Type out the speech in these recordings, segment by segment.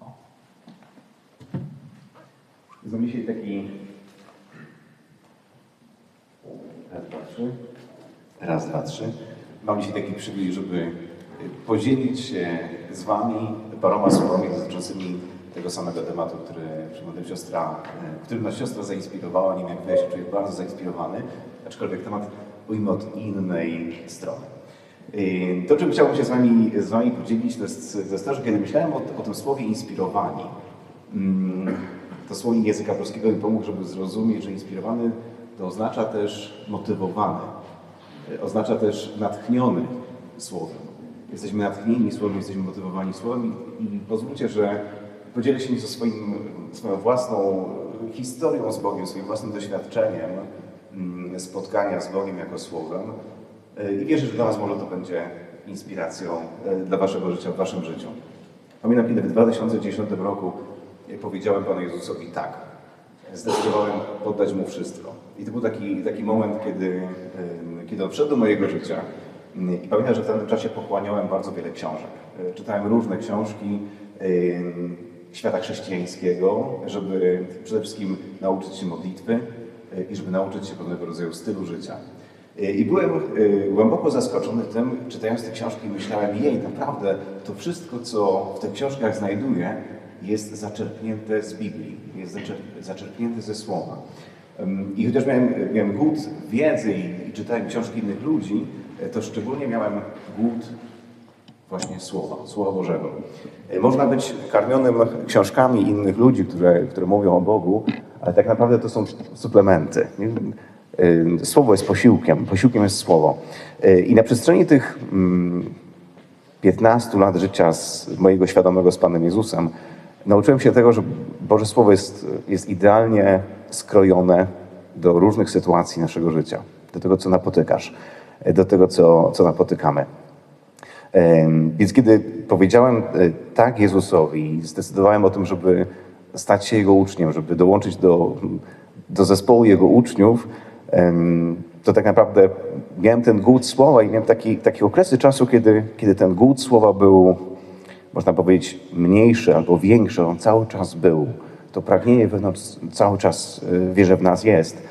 O. Mam dzisiaj taki... Raz, dwa, trzy. Raz, dwa, trzy. Mam dzisiaj taki przywilej, żeby y, podzielić się z Wami paroma słowami dotyczącymi tego samego tematu, który przypomnę siostra, y, którym nas siostra zainspirowała, nim jak ja się czuję bardzo zainspirowany, aczkolwiek temat ujmę od innej strony. Y, To, czym chciałbym się z Wami, z wami podzielić, to jest, to jest że kiedy myślałem o, o tym słowie inspirowani, mm, to słownik języka polskiego mi pomógł, żeby zrozumieć, że inspirowany to oznacza też motywowany, y, oznacza też natchniony słowem. Jesteśmy natchnieni słowem, jesteśmy motywowani słowem i, i pozwólcie, że podzielę się nieco swoim, swoją własną historią z Bogiem, swoim własnym doświadczeniem mm, spotkania z Bogiem jako słowem. I wierzę, że dla Was może to będzie inspiracją e, dla Waszego życia, w Waszym życiu. Pamiętam, kiedy w 2010 roku e, powiedziałem Panu Jezusowi tak. Zdecydowałem poddać Mu wszystko. I to był taki, taki moment, kiedy, e, kiedy On wszedł do mojego życia. I pamiętam, że w tamtym czasie pochłaniałem bardzo wiele książek. E, Czytałem różne książki e, świata chrześcijańskiego, żeby przede wszystkim nauczyć się modlitwy e, i żeby nauczyć się pewnego rodzaju stylu życia. I byłem y, głęboko zaskoczony tym, czytając te książki, myślałem, jej, naprawdę to wszystko, co w tych książkach znajduję, jest zaczerpnięte z Biblii, jest zaczerp- zaczerpnięte ze Słowa. I chociaż miałem, miałem głód wiedzy i, i czytałem książki innych ludzi, y, to szczególnie miałem głód właśnie Słowa, Słowa Bożego. Y, Można być karmionym książkami innych ludzi, które, które mówią o Bogu, ale tak naprawdę to są suplementy. Y, Słowo jest posiłkiem, posiłkiem jest Słowo. Y, I na przestrzeni tych mm, 15 lat życia z mojego świadomego z Panem Jezusem nauczyłem się tego, że Boże Słowo jest, jest idealnie skrojone do różnych sytuacji naszego życia, do tego, co napotykasz, y, do tego, co, co napotykamy. Więc kiedy powiedziałem tak Jezusowi zdecydowałem o tym, żeby stać się Jego uczniem, żeby dołączyć do, do zespołu Jego uczniów, to tak naprawdę miałem ten głód słowa i miałem taki, takie okresy czasu, kiedy, kiedy ten głód słowa był, można powiedzieć, mniejszy albo większy, on cały czas był. To pragnienie wewnątrz cały czas e, wierzę w nas jest.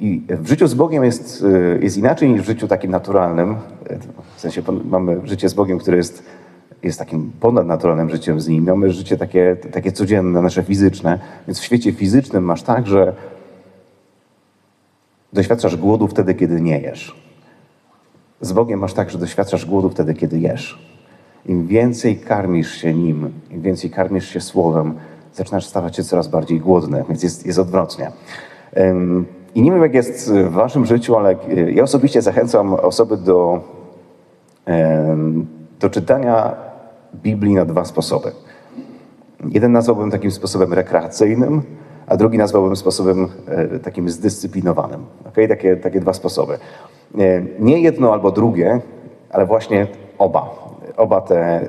I w życiu z Bogiem jest, y, jest inaczej niż w życiu takim naturalnym. Y, W sensie mamy życie z Bogiem, które jest, jest takim ponadnaturalnym życiem z Nim. Mamy życie takie, takie codzienne, nasze fizyczne. Więc w świecie fizycznym masz tak, że doświadczasz głodu wtedy, kiedy nie jesz. Z Bogiem masz tak, że doświadczasz głodu wtedy, kiedy jesz. Im więcej karmisz się Nim, im więcej karmisz się Słowem, zaczynasz stawać się coraz bardziej głodny, więc jest, jest odwrotnie. I nie wiem, jak jest w Waszym życiu, ale y, ja osobiście zachęcam osoby do, do czytania Biblii na dwa sposoby. Jeden nazwałbym takim sposobem rekreacyjnym, a drugi nazwałbym sposobem e, takim zdyscyplinowanym. Okay? Takie, takie dwa sposoby. E, Nie jedno albo drugie, ale właśnie oba. Oba te,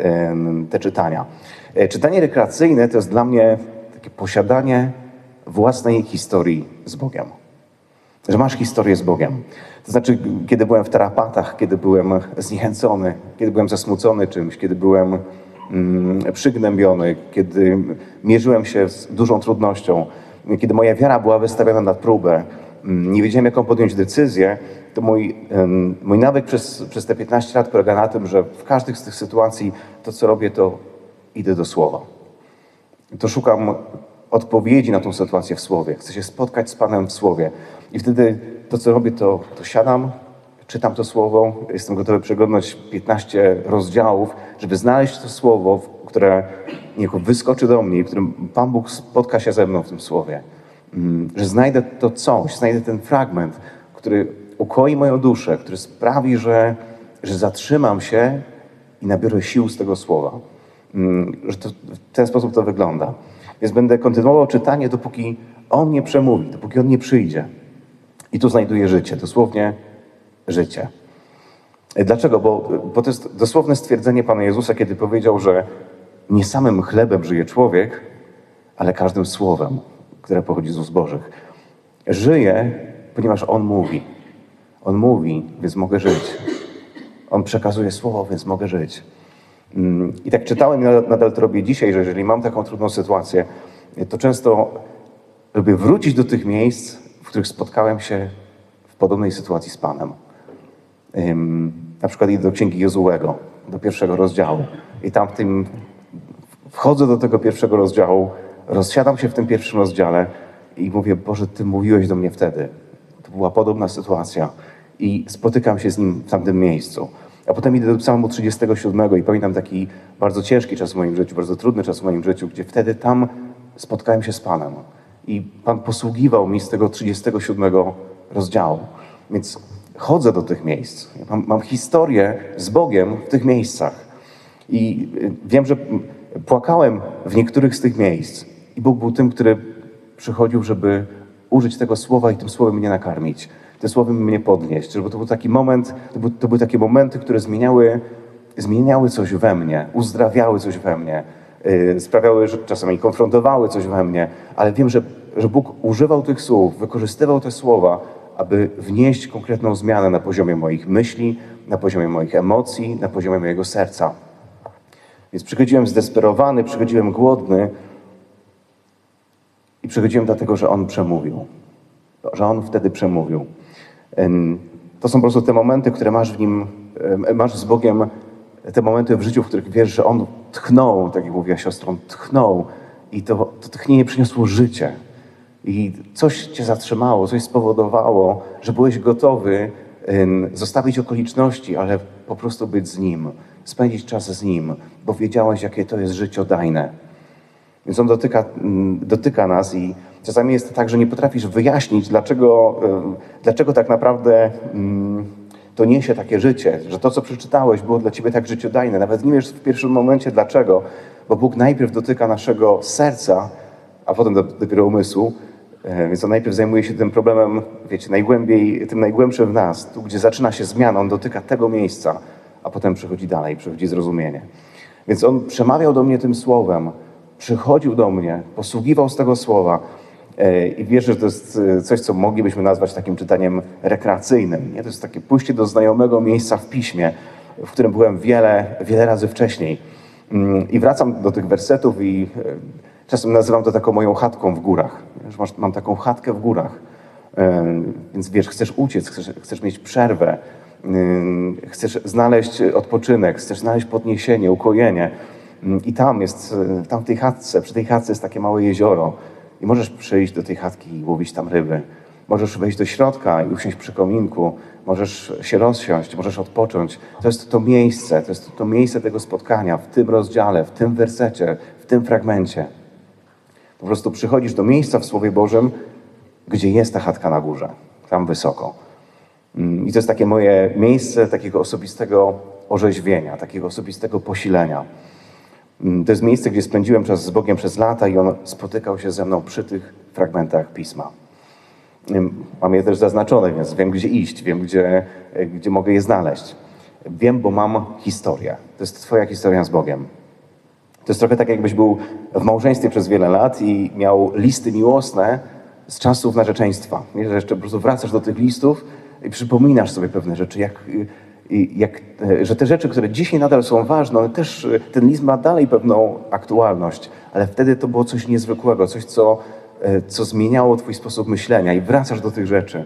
te czytania. E, Czytanie rekreacyjne to jest dla mnie takie posiadanie własnej historii z Bogiem że masz historię z Bogiem. To znaczy, kiedy byłem w tarapatach, kiedy byłem zniechęcony, kiedy byłem zasmucony czymś, kiedy byłem mm, przygnębiony, kiedy mierzyłem się z dużą trudnością, kiedy moja wiara była wystawiona na próbę, mm, nie wiedziałem, jaką podjąć decyzję, to mój, mój nawyk przez, przez te 15 lat polega na tym, że w każdej z tych sytuacji to, co robię, to idę do Słowa to szukam odpowiedzi na tą sytuację w Słowie. Chcę się spotkać z Panem w Słowie. I wtedy to, co robię, to, to siadam, czytam to Słowo, jestem gotowy przeglądać 15 rozdziałów, żeby znaleźć to Słowo, które niejako wyskoczy do mnie, w którym Pan Bóg spotka się ze mną w tym Słowie. Mm, Że znajdę to coś, znajdę ten fragment, który ukoi moją duszę, który sprawi, że, że zatrzymam się i nabiorę sił z tego Słowa. Mm, że to, w ten sposób to wygląda. Więc będę kontynuował czytanie, dopóki On nie przemówi, dopóki On nie przyjdzie. I tu znajduję życie, dosłownie życie. Dlaczego? Bo, bo to jest dosłowne stwierdzenie Pana Jezusa, kiedy powiedział, że nie samym chlebem żyje człowiek, ale każdym słowem, które pochodzi z ust Bożych. Żyję, ponieważ On mówi. On mówi, więc mogę żyć. On przekazuje słowo, więc mogę żyć. Mm, I tak czytałem i nadal, to robię dzisiaj, że jeżeli mam taką trudną sytuację, to często lubię wrócić do tych miejsc, w których spotkałem się w podobnej sytuacji z Panem. Na przykład idę do Księgi Jozułego, do pierwszego rozdziału. I tam w tym wchodzę do tego pierwszego rozdziału, rozsiadam się w tym pierwszym rozdziale i mówię, Boże, Ty mówiłeś do mnie wtedy. To była podobna sytuacja. I spotykam się z Nim w tamtym miejscu. A potem idę do psalmu 37 i pamiętam taki bardzo ciężki czas w moim życiu, bardzo trudny czas w moim życiu, gdzie wtedy tam spotkałem się z Panem. I Pan posługiwał mi z tego 37 rozdziału. Więc chodzę do tych miejsc. Mam, mam historię z Bogiem w tych miejscach. I y, wiem, że płakałem w niektórych z tych miejsc. I Bóg był tym, który przychodził, żeby użyć tego słowa i tym słowem mnie nakarmić. Tym słowem mnie podnieść. Żeby to był taki moment, to, był, to były takie momenty, które zmieniały, zmieniały coś we mnie, uzdrawiały coś we mnie, yy, sprawiały, że czasami konfrontowały coś we mnie, ale wiem, że, że Bóg używał tych słów, wykorzystywał te słowa, aby wnieść konkretną zmianę na poziomie moich myśli, na poziomie moich emocji, na poziomie mojego serca. Więc przychodziłem zdesperowany, przychodziłem głodny i przychodziłem dlatego, że On przemówił. Że On wtedy przemówił. Em, To są po prostu te momenty, które masz w Nim, masz z Bogiem, te momenty w życiu, w których wiesz, że On tchnął, tak jak mówiła siostra, On tchnął i to, to tchnienie przyniosło życie. I coś cię zatrzymało, coś spowodowało, że byłeś gotowy zostawić okoliczności, ale po prostu być z Nim, spędzić czas z Nim, bo wiedziałeś, jakie to jest życiodajne. Więc On dotyka, mm, dotyka nas i czasami jest tak, że nie potrafisz wyjaśnić, dlaczego, dlaczego tak naprawdę mm, to niesie takie życie, że to, co przeczytałeś, było dla Ciebie tak życiodajne. Nawet nie wiesz w pierwszym momencie dlaczego, bo Bóg najpierw dotyka naszego serca, a potem do- dopiero umysłu, Więc on najpierw zajmuje się tym problemem, wiecie, najgłębiej, tym najgłębszym w nas, tu gdzie zaczyna się zmiana, on dotyka tego miejsca, a potem przechodzi dalej, przechodzi zrozumienie. Więc on przemawiał do mnie tym słowem, przychodził do mnie, posługiwał z tego słowa e, i wierzę, że to jest e, coś, co moglibyśmy nazwać takim czytaniem rekreacyjnym. Nie? To jest takie pójście do znajomego miejsca w piśmie, w którym byłem wiele, wiele razy wcześniej. Mm, I wracam do tych wersetów i e, czasem nazywam to taką moją chatką w górach. Wiesz, mam taką chatkę w górach. Więc wiesz, chcesz uciec, chcesz, chcesz mieć przerwę, chcesz znaleźć odpoczynek, chcesz znaleźć podniesienie, ukojenie. I tam jest, y, tam w tej chatce, przy tej chatce jest takie małe jezioro. I możesz przyjść do tej chatki i łowić tam ryby. Możesz wejść do środka i usiąść przy kominku. Możesz się rozsiąść, możesz odpocząć. To jest to miejsce, to jest to miejsce tego spotkania w tym rozdziale, w tym wersecie, w tym fragmencie. Po prostu przychodzisz do miejsca w Słowie Bożym, gdzie jest ta chatka na górze, tam wysoko. Mm, I to jest takie moje miejsce takiego osobistego orzeźwienia, takiego osobistego posilenia. Mm, To jest miejsce, gdzie spędziłem czas z Bogiem przez lata i On spotykał się ze mną przy tych fragmentach Pisma. Ym, Mam je też zaznaczone, więc wiem, gdzie iść, wiem, gdzie, gdzie mogę je znaleźć. Wiem, bo mam historię. To jest Twoja historia z Bogiem. To jest trochę tak, jakbyś był w małżeństwie przez wiele lat i miał listy miłosne z czasów narzeczeństwa. Nie, że jeszcze po prostu wracasz do tych listów i przypominasz sobie pewne rzeczy, jak, i- jak, e, że te rzeczy, które dzisiaj nadal są ważne, one też, e, ten list ma dalej pewną aktualność, ale wtedy to było coś niezwykłego, coś, co, e, co zmieniało twój sposób myślenia i wracasz do tych rzeczy.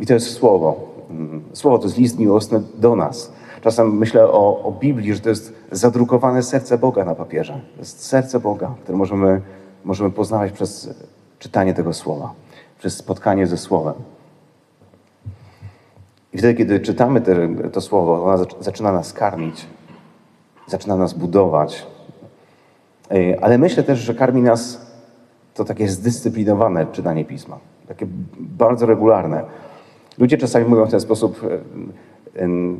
I to jest słowo. Mm, Słowo to jest list miłosny do nas. Czasem myślę o, o Biblii, że to jest zadrukowane serce Boga na papierze. To jest serce Boga, które możemy, możemy poznawać przez czytanie tego słowa, przez spotkanie ze Słowem. I wtedy, kiedy czytamy te, to słowo, ono zac- zaczyna nas karmić, zaczyna nas budować. Ale myślę też, że karmi nas to takie zdyscyplinowane czytanie pisma, takie bardzo regularne. Ludzie czasami mówią w ten sposób,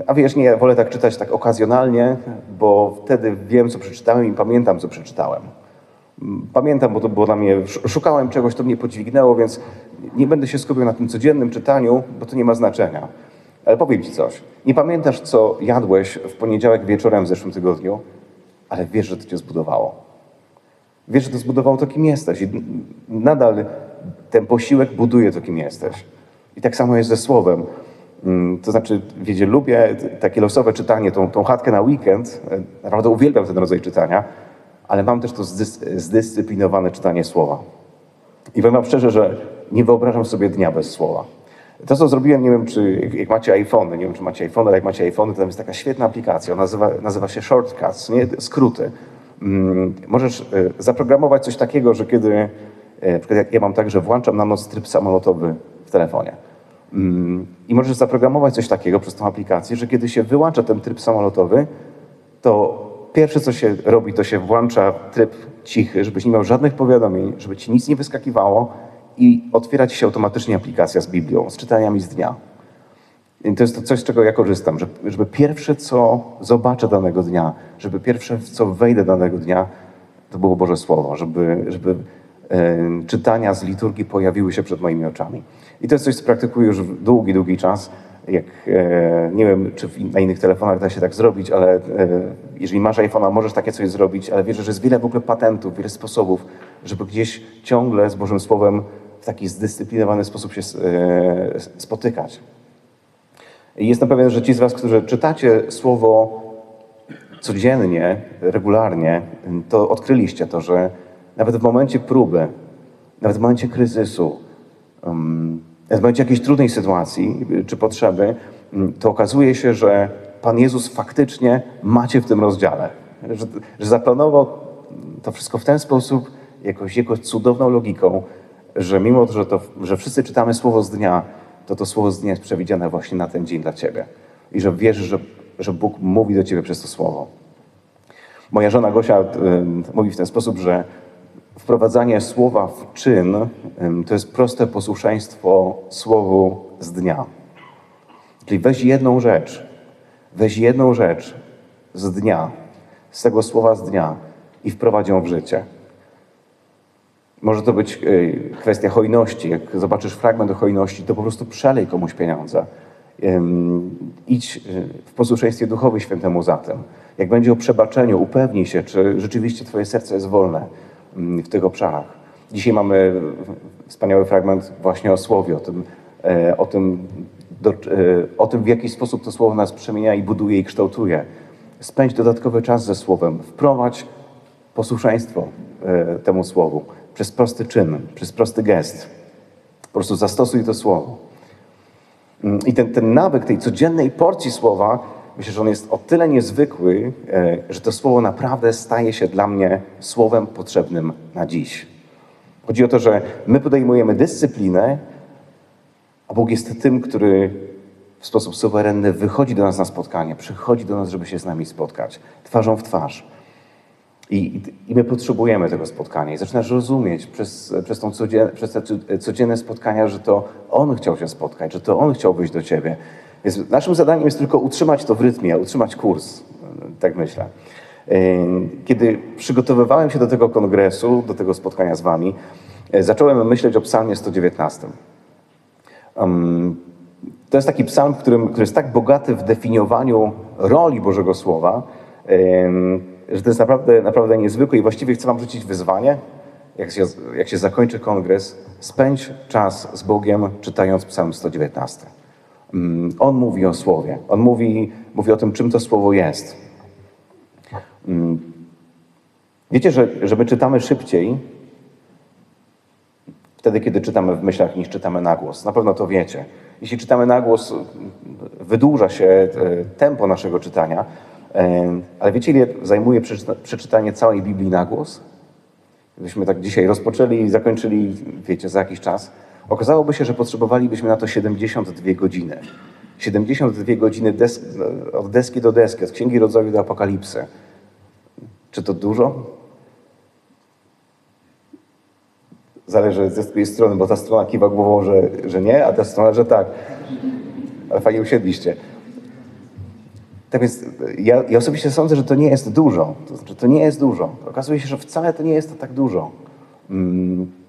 a wiesz, nie, ja wolę tak czytać tak okazjonalnie, bo wtedy wiem, co przeczytałem i pamiętam, co przeczytałem. Mm, Pamiętam, bo to było dla mnie, sz- szukałem czegoś, to mnie podźwignęło, więc nie będę się skupiał na tym codziennym czytaniu, bo to nie ma znaczenia. Ale powiem Ci coś. Nie pamiętasz, co jadłeś w poniedziałek wieczorem w zeszłym tygodniu, ale wiesz, że to Cię zbudowało. Wiesz, że to zbudowało to, kim jesteś. I nadal ten posiłek buduje to, kim jesteś. I tak samo jest ze Słowem. Mm, To znaczy, wiecie, lubię takie losowe czytanie, tą, tą chatkę na weekend. Naprawdę uwielbiam ten rodzaj czytania, ale mam też to zdys- zdyscyplinowane czytanie słowa. I powiem wam szczerze, że nie wyobrażam sobie dnia bez słowa. To, co zrobiłem, nie wiem, czy jak- macie iPhone, nie wiem, czy macie iPhone, ale jak macie iPhone, to tam jest taka świetna aplikacja, nazywa, nazywa się Shortcuts, nie? skróty. Mm, Możesz e, zaprogramować coś takiego, że kiedy, e, na przykład jak ja mam tak, że włączam na noc tryb samolotowy w telefonie. Mm, I możesz zaprogramować coś takiego przez tą aplikację, że kiedy się wyłącza ten tryb samolotowy, to pierwsze, co się robi, to się włącza tryb cichy, żebyś nie miał żadnych powiadomień, żeby ci nic nie wyskakiwało i otwiera ci się automatycznie aplikacja z Biblią, z czytaniami z dnia. I to jest to coś, z czego ja korzystam, żeby, pierwsze, co zobaczę danego dnia, żeby pierwsze, co wejdę danego dnia, to było Boże Słowo, żeby, żeby czytania z liturgii pojawiły się przed moimi oczami. I to jest coś, co praktykuję już długi, długi czas. Jak, e, nie wiem, czy na innych telefonach da się tak zrobić, ale e, jeżeli masz iPhone'a, możesz takie coś zrobić, ale wierzę, że jest wiele w ogóle patentów, wiele sposobów, żeby gdzieś ciągle z Bożym Słowem w taki zdyscyplinowany sposób się e, spotykać. I Jestem pewien, że ci z Was, którzy czytacie słowo codziennie, regularnie, to odkryliście to, że nawet w momencie próby, nawet w momencie kryzysu, nawet w momencie jakiejś trudnej sytuacji y, czy potrzeby, mm, to okazuje się, że Pan Jezus faktycznie macie w tym rozdziale. Że, że zaplanował to wszystko w ten sposób, jakoś Jego cudowną logiką, że mimo, że, to, że wszyscy czytamy słowo z dnia, to to słowo z dnia jest przewidziane właśnie na ten dzień dla Ciebie. I że wierzysz, że, że Bóg mówi do Ciebie przez to słowo. Moja żona Gosia y, mówi w ten sposób, że wprowadzanie słowa w czyn to jest proste posłuszeństwo słowu z dnia. Czyli weź jedną rzecz, weź jedną rzecz z dnia, z tego słowa z dnia i wprowadź ją w życie. Może to być y, kwestia hojności. Jak zobaczysz fragment o hojności, to po prostu przelej komuś pieniądze. Idź y, w posłuszeństwie duchowi świętemu za tym. Jak będzie o przebaczeniu, upewnij się, czy rzeczywiście Twoje serce jest wolne w tych obszarach. Dzisiaj mamy wspaniały fragment właśnie o słowie, o tym, e, o tym, do, e, o tym w jaki sposób to słowo nas przemienia i buduje i kształtuje. Spędź dodatkowy czas ze słowem, wprowadź posłuszeństwo e, temu słowu przez prosty czyn, przez prosty gest. Po prostu zastosuj to słowo. Mm, I ten, ten nawyk tej codziennej porcji słowa, myślę, że on jest o tyle niezwykły, e, że to słowo naprawdę staje się dla mnie słowem potrzebnym na dziś. Chodzi o to, że my podejmujemy dyscyplinę, a Bóg jest tym, który w sposób suwerenny wychodzi do nas na spotkanie, przychodzi do nas, żeby się z nami spotkać, twarzą w twarz. I, i, I my potrzebujemy tego spotkania. I zaczynasz rozumieć przez, przez, codzien, przez te codzienne spotkania, że to On chciał się spotkać, że to On chciał wyjść do Ciebie. Więc naszym zadaniem jest tylko utrzymać to w rytmie, utrzymać kurs. Tak myślę. Yy, Kiedy przygotowywałem się do tego kongresu, do tego spotkania z Wami, yy, zacząłem myśleć o psalmie 119. Um, to jest taki psalm, którym, który jest tak bogaty w definiowaniu roli Bożego Słowa, że to jest naprawdę, naprawdę niezwykłe i właściwie chcę Wam rzucić wyzwanie, jak się, jak się zakończy kongres, spędź czas z Bogiem czytając psalm 119. Mm, On mówi o Słowie, On mówi, mówi o tym, czym to Słowo jest. Mm, Wiecie, że, że my czytamy szybciej, wtedy, kiedy czytamy w myślach, niż czytamy na głos. Na pewno to wiecie. Jeśli czytamy na głos, wydłuża się e, tempo naszego czytania, e, ale wiecie, ile zajmuje przeczyta- przeczytanie całej Biblii na głos? Gdybyśmy tak dzisiaj rozpoczęli i zakończyli, wiecie, za jakiś czas, okazałoby się, że potrzebowalibyśmy na to 72 godziny. 72 godziny des od deski do deski, od Księgi Rodzaju do Apokalipsy. Czy to dużo? Zależy z której strony, bo ta strona kiwa głową, że, że nie, a ta strona, że tak. Ale fajnie usiedliście. Tak więc ja, ja osobiście sądzę, że to nie jest dużo. To znaczy, to nie jest dużo. Okazuje się, że wcale to nie jest to tak dużo. Mm.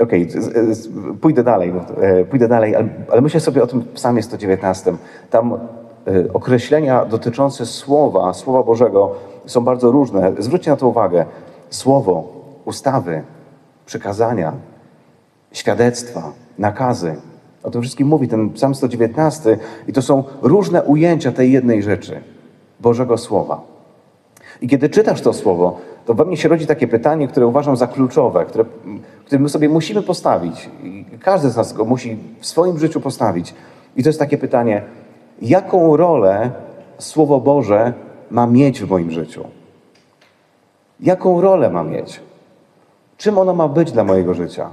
Okej, z- pójdę dalej, e, pójdę dalej, ale, ale myślę sobie o tym psalmie 119. Tam e, określenia dotyczące słowa, słowa Bożego są bardzo różne. Zwróćcie na to uwagę. Słowo, ustawy, przykazania, świadectwa, nakazy, O tym wszystkim mówi ten Psalm 119 i to są różne ujęcia tej jednej rzeczy, Bożego Słowa. I kiedy czytasz to Słowo, to we mnie się rodzi takie pytanie, które uważam za kluczowe, które, które my sobie musimy postawić. I każdy z nas go musi w swoim życiu postawić. I to jest takie pytanie, jaką rolę Słowo Boże ma mieć w moim życiu? Jaką rolę ma mieć? Czym ono ma być dla mojego życia?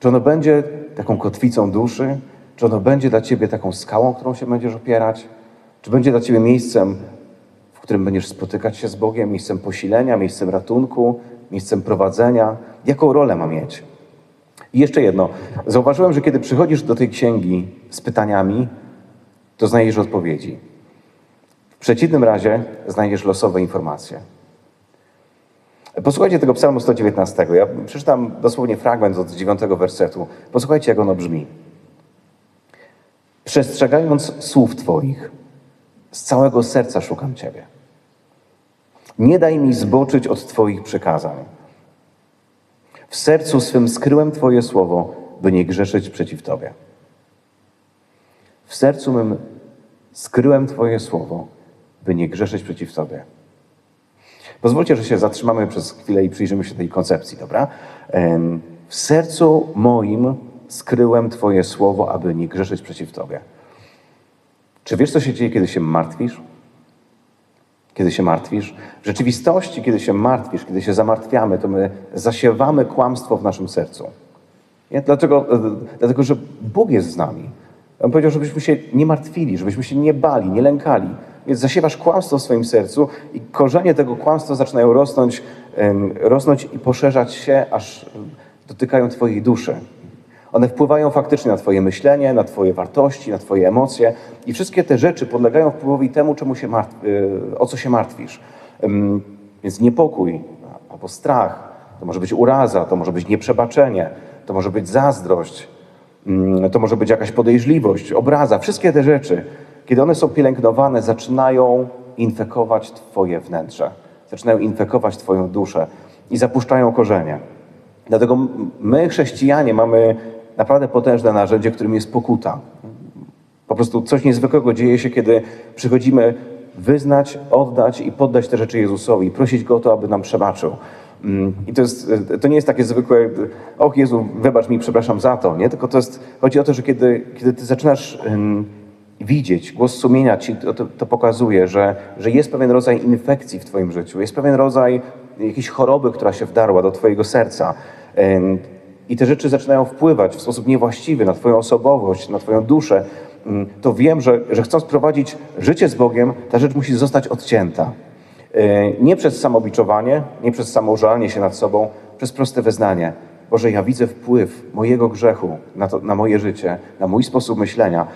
Czy ono będzie taką kotwicą duszy? Czy ono będzie dla Ciebie taką skałą, którą się będziesz opierać? Czy będzie dla Ciebie miejscem, w którym będziesz spotykać się z Bogiem, miejscem posilenia, miejscem ratunku, miejscem prowadzenia? Jaką rolę ma mieć? I jeszcze jedno. Zauważyłem, że kiedy przychodzisz do tej księgi z pytaniami, to znajdziesz odpowiedzi. W przeciwnym razie znajdziesz losowe informacje. Posłuchajcie tego psalmu 119. Ja przeczytam dosłownie fragment od 9 wersetu. Posłuchajcie, jak ono brzmi. Przestrzegając słów Twoich, z całego serca szukam Ciebie. Nie daj mi zboczyć od Twoich przykazań. W sercu swym skryłem Twoje słowo, by nie grzeszyć przeciw Tobie. W sercu mym skryłem Twoje słowo, by nie grzeszyć przeciw Tobie. Pozwólcie, że się zatrzymamy przez chwilę i przyjrzymy się tej koncepcji, dobra? W sercu moim skryłem Twoje słowo, aby nie grzeszyć przeciw Tobie. Czy wiesz, co się dzieje, kiedy się martwisz? Kiedy się martwisz? W rzeczywistości, kiedy się martwisz, kiedy się zamartwiamy, to my zasiewamy kłamstwo w naszym sercu. Nie? Dlatego, dlatego, że Bóg jest z nami. On powiedział, żebyśmy się nie martwili, żebyśmy się nie bali, nie lękali. Więc zasiewasz kłamstwo w swoim sercu i korzenie tego kłamstwa zaczynają rosnąć, rosnąć i poszerzać się, aż dotykają Twojej duszy. One wpływają faktycznie na Twoje myślenie, na Twoje wartości, na Twoje emocje i wszystkie te rzeczy podlegają wpływowi temu, czemu się y, o co się martwisz. Więc niepokój albo strach, to może być uraza, to może być nieprzebaczenie, to może być zazdrość, to może być jakaś podejrzliwość, obraza. Wszystkie te rzeczy kiedy one są pielęgnowane, zaczynają infekować Twoje wnętrze, zaczynają infekować Twoją duszę i zapuszczają korzenie. Dlatego my, chrześcijanie, mamy naprawdę potężne narzędzie, którym jest pokuta. Po prostu coś niezwykłego dzieje się, kiedy przychodzimy wyznać, oddać i poddać te rzeczy Jezusowi, prosić Go o to, aby nam przebaczył. Mm, I to, jest, to nie jest takie zwykłe, och Jezu, wybacz mi, przepraszam za to, nie? Tylko to jest, chodzi o to, że kiedy, kiedy ty zaczynasz widzieć, głos sumienia ci to, to, to, pokazuje, że, że jest pewien rodzaj infekcji w Twoim życiu, jest pewien rodzaj jakiejś choroby, która się wdarła do Twojego serca. I te rzeczy zaczynają wpływać w sposób niewłaściwy na Twoją osobowość, na Twoją duszę. To wiem, że, że chcąc prowadzić życie z Bogiem, ta rzecz musi zostać odcięta. Nie przez samobiczowanie, nie przez samoużalanie się nad sobą, przez proste wyznanie. Boże, ja widzę wpływ mojego grzechu na, to, na moje życie, na mój sposób myślenia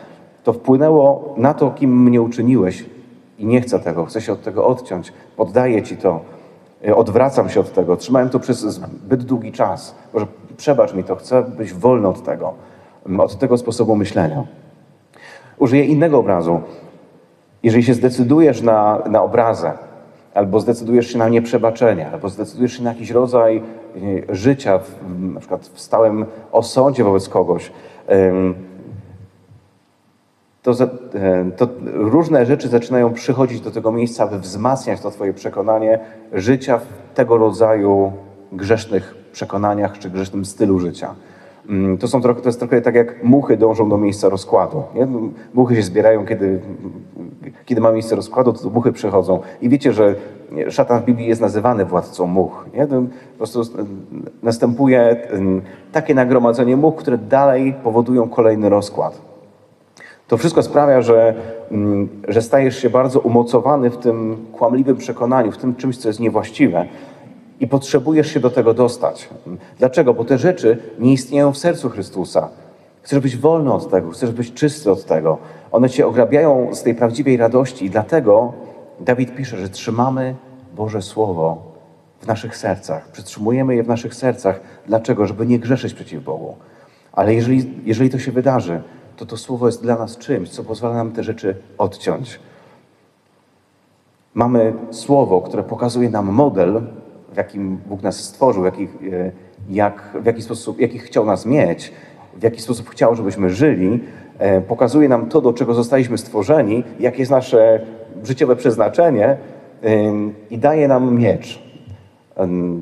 to wpłynęło na to, kim mnie uczyniłeś i nie chcę tego, chcę się od tego odciąć, poddaję Ci to, y, odwracam się od tego, trzymałem to przez zbyt długi czas. Może przebacz mi to, chcę być wolny od tego, od tego sposobu myślenia. Użyję innego obrazu. Jeżeli się zdecydujesz na, na obrazę, albo zdecydujesz się na nieprzebaczenie, albo zdecydujesz się na jakiś rodzaj życia, w, na przykład w stałym osądzie wobec kogoś, to, to, różne rzeczy zaczynają przychodzić do tego miejsca, aby wzmacniać to Twoje przekonanie życia w tego rodzaju grzesznych przekonaniach czy grzesznym stylu życia. Mm, to, są trochę, to jest trochę tak jak muchy dążą do miejsca rozkładu. Nie? Muchy się zbierają, kiedy, kiedy ma miejsce rozkładu, to muchy przychodzą. I wiecie, że szatan w Biblii jest nazywany władcą much. Nie? Po prostu następuje takie nagromadzenie much, które dalej powodują kolejny rozkład. To wszystko sprawia, że, mm, że stajesz się bardzo umocowany w tym kłamliwym przekonaniu, w tym czymś, co jest niewłaściwe i potrzebujesz się do tego dostać. Dlaczego? Bo te rzeczy nie istnieją w sercu Chrystusa. Chcesz być wolny od tego, chcesz być czysty od tego. One cię ograbiają z tej prawdziwej radości i dlatego Dawid pisze, że trzymamy Boże Słowo w naszych sercach. Przytrzymujemy je w naszych sercach. Dlaczego? Żeby nie grzeszyć przeciw Bogu. Ale jeżeli, jeżeli to się wydarzy, to to słowo jest dla nas czymś, co pozwala nam te rzeczy odciąć. Mamy słowo, które pokazuje nam model, jakim Bóg nas stworzył, jaki, e, jak, w jaki sposób, jaki chciał nas mieć, w jaki sposób chciał, żebyśmy żyli, e, pokazuje nam to, do czego zostaliśmy stworzeni, jakie jest nasze życiowe przeznaczenie i daje nam miecz.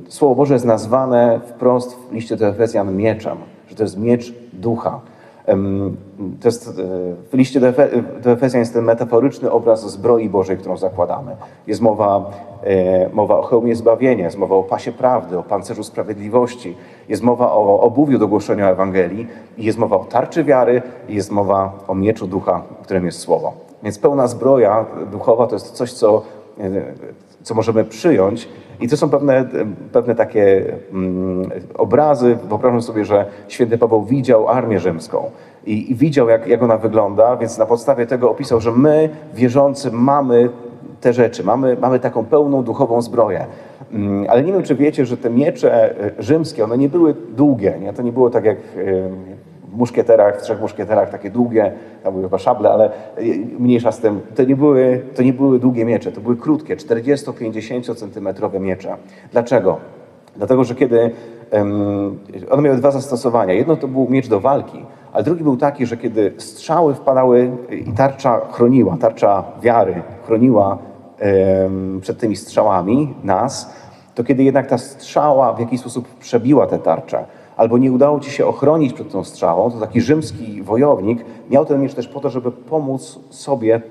Słowo Boże jest nazwane wprost w liście do Efezjan mieczem, że to jest miecz ducha. To jest, e, w liście do, Efe, do Efezjan jest ten metaforyczny obraz zbroi Bożej, którą zakładamy. Jest mowa, e, mowa o hełmie zbawienia, jest mowa o pasie prawdy, o pancerzu sprawiedliwości, jest mowa o obuwiu do głoszenia Ewangelii, jest mowa o tarczy wiary, jest mowa o mieczu ducha, którym jest Słowo. Więc pełna zbroja duchowa to jest coś, co, e, co możemy przyjąć. I to są pewne, pewne takie mm, obrazy. Wyobrażam sobie, że święty Paweł widział armię rzymską i, i widział, jak, jak ona wygląda, więc na podstawie tego opisał, że my, wierzący, mamy te rzeczy, mamy, mamy taką pełną duchową zbroję. Mm, Ale nie wiem, czy wiecie, że te miecze e, rzymskie, one nie były długie. Nie? To nie było tak jak muszkieterach, w trzech muszkieterach takie długie, tam były chyba szable, ale mniejsza z tym. To nie były, to nie były długie miecze, to były krótkie, 40-50 centymetrowe miecze. Dlaczego? Dlatego, że kiedy em, one miały dwa zastosowania. Jedno to był miecz do walki, ale drugi był taki, że kiedy strzały wpadały i tarcza chroniła, tarcza wiary chroniła em, przed tymi strzałami nas, to kiedy jednak ta strzała w jakiś sposób przebiła tę tarczę, albo nie udało ci się ochronić przed tą strzałą, to taki rzymski wojownik miał ten miecz też po to, żeby pomóc sobie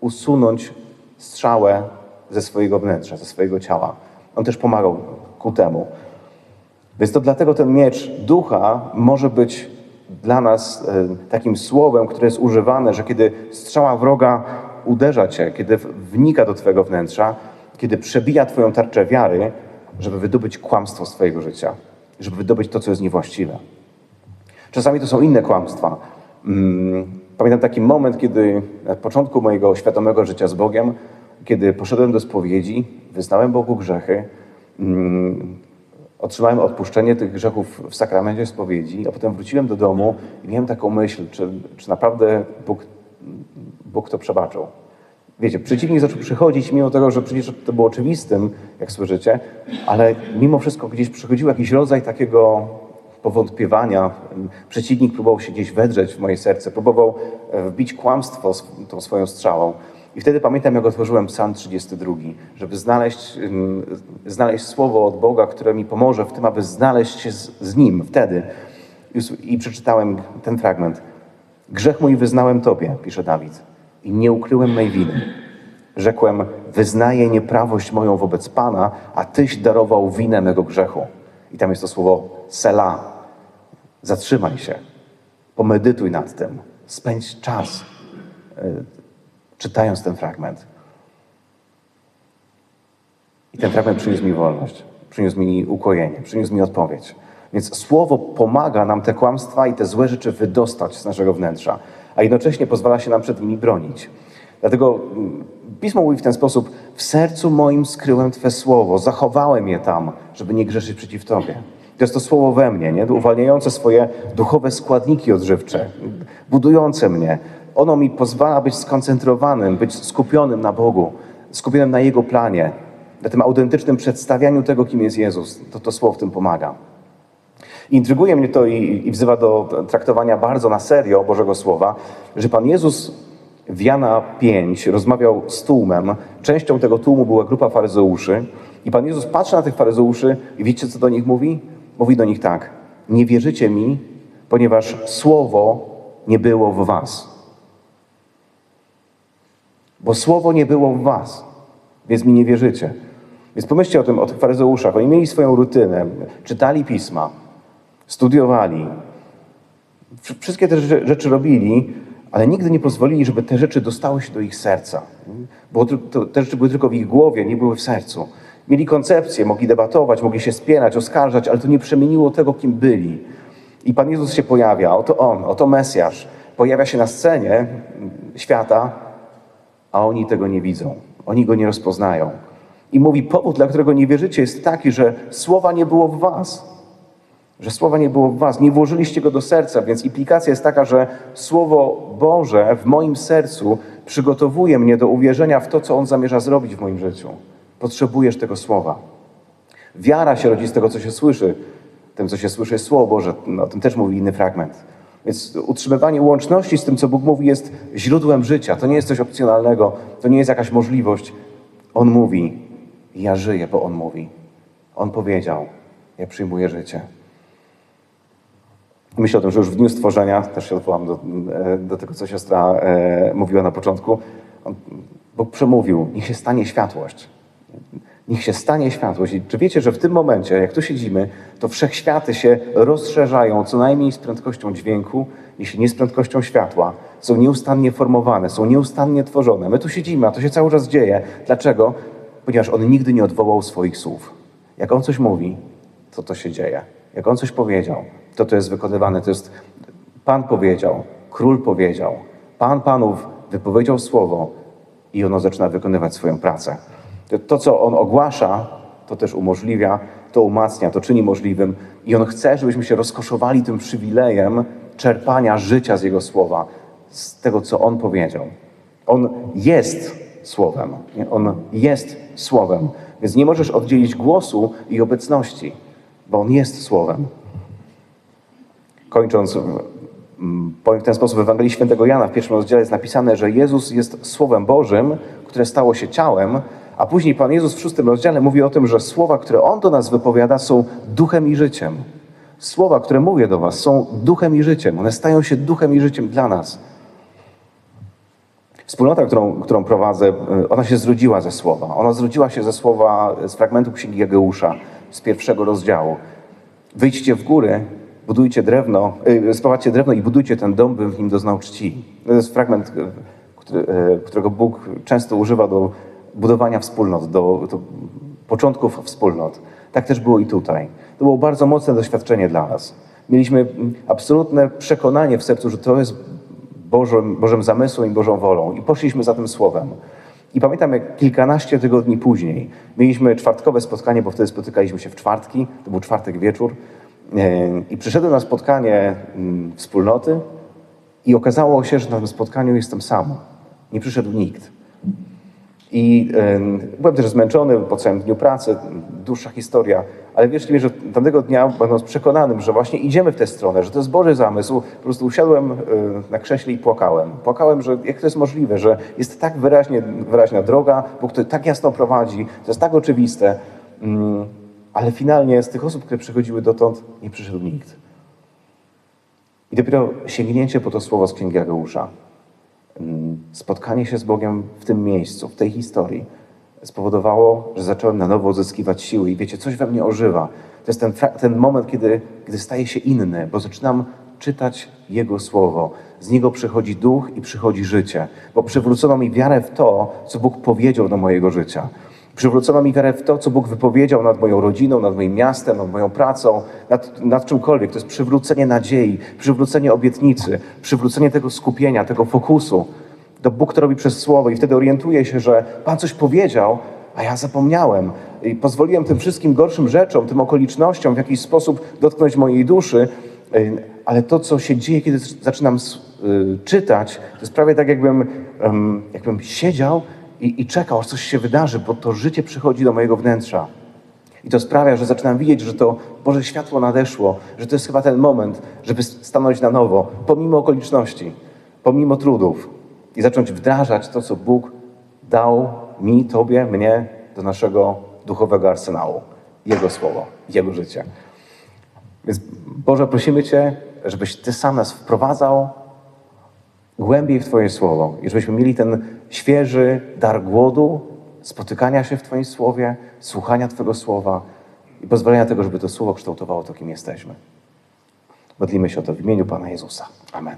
usunąć strzałę ze swojego wnętrza, ze swojego ciała. On też pomagał ku temu. Więc to dlatego ten miecz ducha może być dla nas e, takim słowem, które jest używane, że kiedy strzała wroga uderza cię, kiedy wnika do twojego wnętrza, kiedy przebija twoją tarczę wiary, żeby wydobyć kłamstwo z twojego życia, żeby wydobyć to, co jest niewłaściwe. Czasami to są inne kłamstwa. Mm, Pamiętam taki moment, kiedy na początku mojego świadomego życia z Bogiem, kiedy poszedłem do spowiedzi, wyznałem Bogu grzechy, mm, otrzymałem odpuszczenie tych grzechów w sakramencie spowiedzi, a potem wróciłem do domu i miałem taką myśl, czy, czy naprawdę Bóg, Bóg to przebaczył. Wiecie, przeciwnik zaczął przychodzić, mimo tego, że przecież to było oczywistym, jak słyszycie, ale mimo wszystko gdzieś przychodził jakiś rodzaj takiego powątpiewania. Przeciwnik próbował się gdzieś wedrzeć w moje serce, próbował e, wbić kłamstwo tą swoją strzałą. I wtedy pamiętam, jak otworzyłem Psalm 32, żeby znaleźć, ym, znaleźć słowo od Boga, które mi pomoże w tym, aby znaleźć się z, z Nim wtedy. I, I przeczytałem ten fragment. Grzech mój wyznałem Tobie, pisze Dawid, i nie ukryłem mej winy. Rzekłem, wyznaję nieprawość moją wobec Pana, a Tyś darował winę mego grzechu. I tam jest to słowo sela. Zatrzymaj się, pomedytuj nad tym, spędź czas y, czytając ten fragment. I ten fragment przyniósł mi wolność, przyniósł mi ukojenie, przyniósł mi odpowiedź. Więc słowo pomaga nam te kłamstwa i te złe rzeczy wydostać z naszego wnętrza, a jednocześnie pozwala się nam przed nimi bronić. Dlatego mm, Pismo mówi w ten sposób: W sercu moim skryłem Twe słowo, zachowałem je tam, żeby nie grzeszyć przeciw Tobie. To jest to słowo we mnie, nie? uwalniające swoje duchowe składniki odżywcze, budujące mnie. Ono mi pozwala być skoncentrowanym, być skupionym na Bogu, skupionym na Jego planie, na tym autentycznym przedstawianiu tego, kim jest Jezus. To, to słowo w tym pomaga. Intryguje mnie to i, i wzywa do traktowania bardzo na serio Bożego Słowa, że Pan Jezus w Jana 5 rozmawiał z tłumem. Częścią tego tłumu była grupa faryzeuszy. I Pan Jezus patrzy na tych faryzeuszy i wiecie, co do nich mówi? Mówi do nich tak. Nie wierzycie mi, ponieważ Słowo nie było w was. Bo Słowo nie było w was, więc mi nie wierzycie. Więc pomyślcie o tym, o tych faryzeuszach. Oni mieli swoją rutynę, czytali pisma, studiowali, Wsz- wszystkie te rzeczy, robili, ale nigdy nie pozwolili, żeby te rzeczy dostały się do ich serca. Bo te rzeczy były tylko w ich głowie, nie były w sercu. Mieli koncepcję, mogli debatować, mogli się spierać, oskarżać, ale to nie przemieniło tego, kim byli. I Pan Jezus się pojawia, oto On, oto Mesjasz. Pojawia się na scenie świata, a oni tego nie widzą. Oni Go nie rozpoznają. I mówi, powód, dla którego nie wierzycie, jest taki, że słowa nie było w was że słowa nie było w was, nie włożyliście go do serca, więc implikacja jest taka, że Słowo Boże w moim sercu przygotowuje mnie do uwierzenia w to, co On zamierza zrobić w moim życiu. Potrzebujesz tego słowa. Wiara się rodzi z tego, co się słyszy. Tym, co się słyszy, jest Słowo Boże. No, o tym też mówi inny fragment. Więc utrzymywanie łączności z tym, co Bóg mówi, jest źródłem życia. To nie jest coś opcjonalnego, to nie jest jakaś możliwość. On mówi, ja żyję, bo On mówi. On powiedział, ja przyjmuję życie. Myślę o tym, że już w dniu stworzenia, też się odwołam do, e, do tego, co siostra e, mówiła na początku, Bóg przemówił, niech się stanie światłość. Niech się stanie światłość. I czy wiecie, że w tym momencie, jak tu siedzimy, to wszechświaty się rozszerzają co najmniej z prędkością dźwięku, jeśli nie z prędkością światła. Są nieustannie formowane, są nieustannie tworzone. My tu siedzimy, a to się cały czas dzieje. Dlaczego? Ponieważ On nigdy nie odwołał swoich słów. Jak On coś mówi, to to się dzieje. Jak On coś powiedział, to to jest wykonywane. To jest Pan powiedział, Król powiedział, Pan Panów wypowiedział słowo i ono zaczyna wykonywać swoją pracę. To, co On ogłasza, to też umożliwia, to umacnia, to czyni możliwym i On chce, żebyśmy się rozkoszowali tym przywilejem czerpania życia z Jego słowa, z tego, co On powiedział. On jest Słowem. Nie? On jest Słowem. Więc nie możesz oddzielić głosu i obecności, bo On jest Słowem. Kończąc, powiem w ten sposób, w Ewangelii Świętego Jana w pierwszym rozdziale jest napisane, że Jezus jest Słowem Bożym, które stało się ciałem, a później Pan Jezus w szóstym rozdziale mówi o tym, że słowa, które On do nas wypowiada, są duchem i życiem. Słowa, które mówię do Was, są duchem i życiem. One stają się duchem i życiem dla nas. Wspólnota, którą, którą prowadzę, y, ona się zrodziła ze słowa. Ona zrodziła się ze słowa z fragmentu Księgi Jageusza, z pierwszego rozdziału. Wyjdźcie w góry, budujcie drewno, yy, spawacie drewno i budujcie ten dom, bym w nim doznał czci. To jest fragment, y, y, którego Bóg często używa do budowania wspólnot, do, do początków wspólnot. Tak też było i tutaj. To było bardzo mocne doświadczenie dla nas. Mieliśmy absolutne przekonanie w sercu, że to jest Bożym, Bożym zamysłem i Bożą wolą. I poszliśmy za tym słowem. I pamiętam, jak kilkanaście tygodni później mieliśmy czwartkowe spotkanie, bo wtedy spotykaliśmy się w czwartki, to był czwartek wieczór. I przyszedłem na spotkanie mm, wspólnoty i okazało się, że na tym spotkaniu jestem sam. Nie przyszedł nikt. I byłem też zmęczony po całym dniu pracy, dłuższa historia, ale wierzcie mi, że tamtego dnia, będąc przekonanym, że właśnie idziemy w tę stronę, że to jest Boży zamysł, po prostu usiadłem na krześle i płakałem. Płakałem, że jak to jest możliwe, że jest tak wyraźnie, wyraźna droga, Bóg to tak jasno prowadzi, to jest tak oczywiste, mm, ale finalnie z tych osób, które przychodziły dotąd, nie przyszedł nikt. I dopiero sięgnięcie po to słowo z Księgi Ageusza, mm, spotkanie się z Bogiem w tym miejscu, w tej historii, spowodowało, że zacząłem na nowo uzyskiwać siły. I wiecie, coś we mnie ożywa. To jest ten, ten moment, kiedy, kiedy staję się inny, bo zaczynam czytać Jego słowo. Z niego przychodzi duch i przychodzi życie, bo przywrócono mi wiarę w to, co Bóg powiedział do mojego życia. Przywrócono mi wiarę w to, co Bóg wypowiedział nad moją rodziną, nad moim miastem, nad moją pracą, nad, nad czymkolwiek. To jest przywrócenie nadziei, przywrócenie obietnicy, przywrócenie tego skupienia, tego fokusu. To Bóg to robi przez słowo i wtedy orientuję się, że Pan coś powiedział, a ja zapomniałem. I pozwoliłem tym wszystkim gorszym rzeczom, tym okolicznościom w jakiś sposób dotknąć mojej duszy, Y, ale to, co się dzieje, kiedy zaczynam y, czytać, to jest prawie tak, jakbym, jakbym siedział i, i czekał, aż coś się wydarzy, bo to życie przychodzi do mojego wnętrza. I to sprawia, że zaczynam widzieć, że to Boże światło nadeszło, że to jest chyba ten moment, żeby stanąć na nowo, pomimo okoliczności, pomimo trudów i zacząć wdrażać to, co Bóg dał mi, Tobie, mnie do naszego duchowego arsenału. Jego słowo, Jego życie. Więc Boże, prosimy Cię, żebyś Ty sam nas wprowadzał głębiej w Twoje słowo i żebyśmy mieli ten świeży dar głodu, spotykania się w Twoim słowie, słuchania Twojego słowa i pozwolenia tego, żeby to słowo kształtowało to, kim jesteśmy. Modlimy się o to w imieniu Pana Jezusa. Amen.